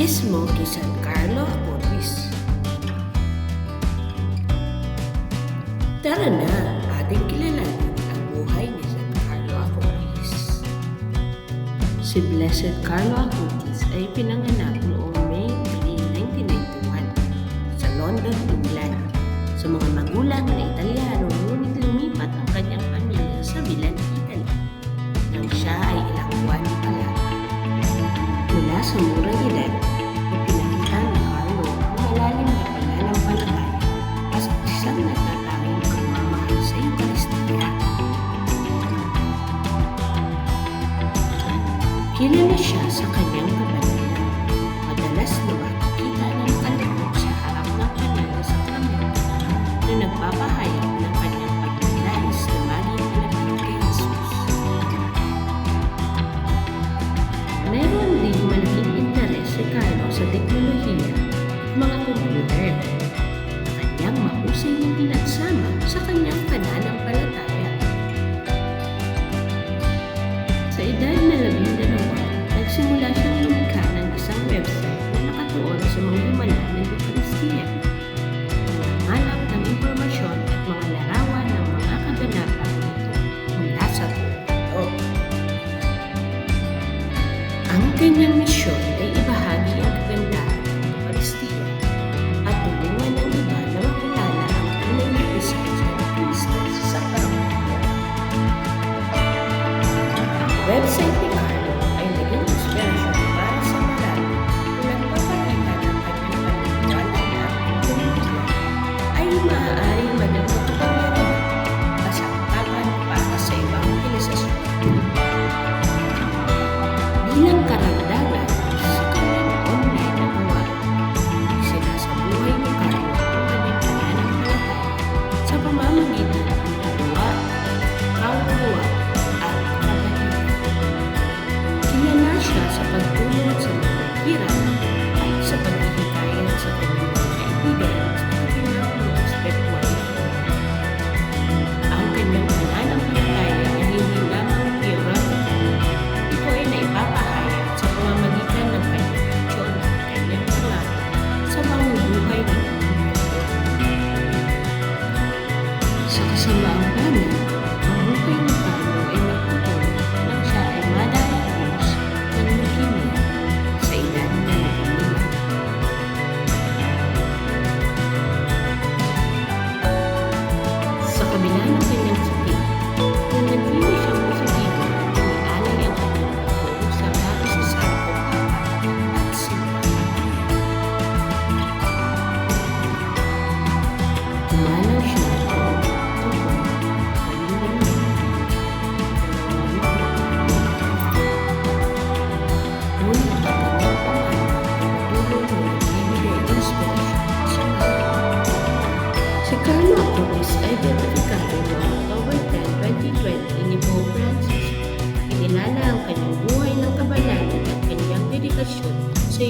Katekismo kay San Carlo Acutis. Tara na, ating kilalanin ang buhay ni San Carlo Acutis. Si Blessed Carlo Acutis ay pinanganak noong May 3, 1991 sa London, England sa mga magulang na Italiano Kilala siya sa kanyang kabanalan. Madalas na makikita na nakalibot sa harap ng kanyang sakramento na nagpapahayag ng kanyang pagnanais na maging malapit kay Jesus. Mayroon din malaking interes si Carlo sa teknolohiya at mga komputer. Kanyang mahusay na pinagsama sa kanyang pananampalataya.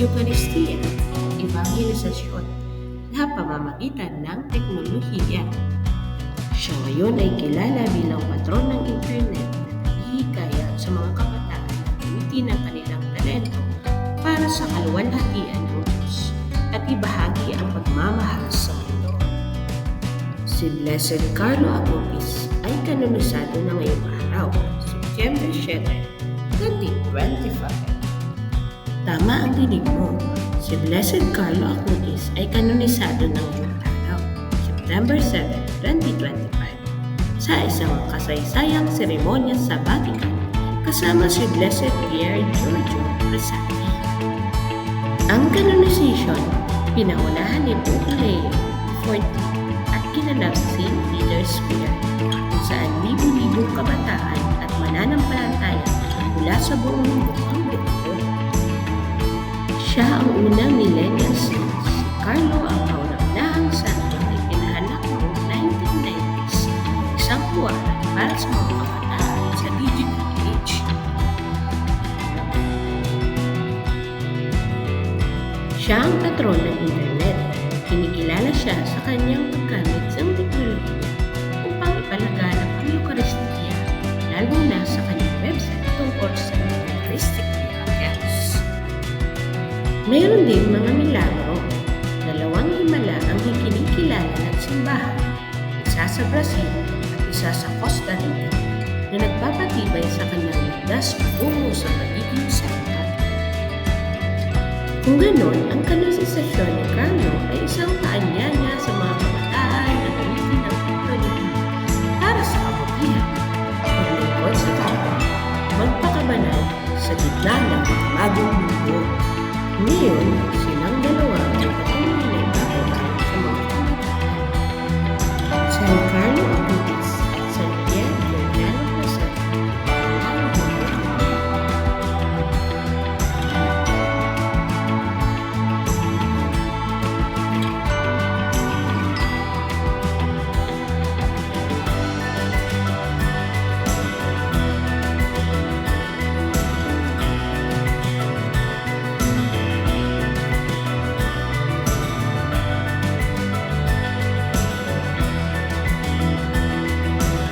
At Evangelisasyon na pamamagitan ng teknolohiya. Siya ngayon ay kilala bilang patron ng internet na naghihikaya sa mga kabataan na gamitin ang kanilang talento para sa kaluwalhatian ng Diyos at ibahagi ang pagmamahal sa mundo. Si Blessed Carlo Acutis ay kanonisado na ngayong araw, September 7, 2025. Dinig mo. Si Blessed Carlo Acutis ay kanonisado ngayong araw, September 7, 2025 sa isang kasaysayang seremonya sa Vatican kasama si Blessed Pierre Giorgio Rosati. Ang canonization, pinaunahan ni Pope Leo XIV at kinanap St. Peter's Square kung saan libu-libong kabataan at mananampalataya mula sa buong mundo. Siya ang unang millennial saint. Si Carlo ang kauna-unahang santo na ipinahanap noong 1990s, isang buwaran para sa mga kabataan sa digital age. Siya ang patron ng internet. Kinikilala siya sa kanyang paggamit ng Mayroon din mga milagro. Dalawang himala ang ikinikilala ng simbahan, isa sa Brazil at isa sa Costa Rica, na nagpapatibay sa kanyang ligtas patungo sa pagiging santa. Kung ganon, ang kanonisasyon ni Carlo ay isang paanyaya sa mga kabataan na gamitin ang teknolohiya para sa kabutihan, paglingkod sa tao, magpakabanal sa gitna ng bagong mundo. Ngayon,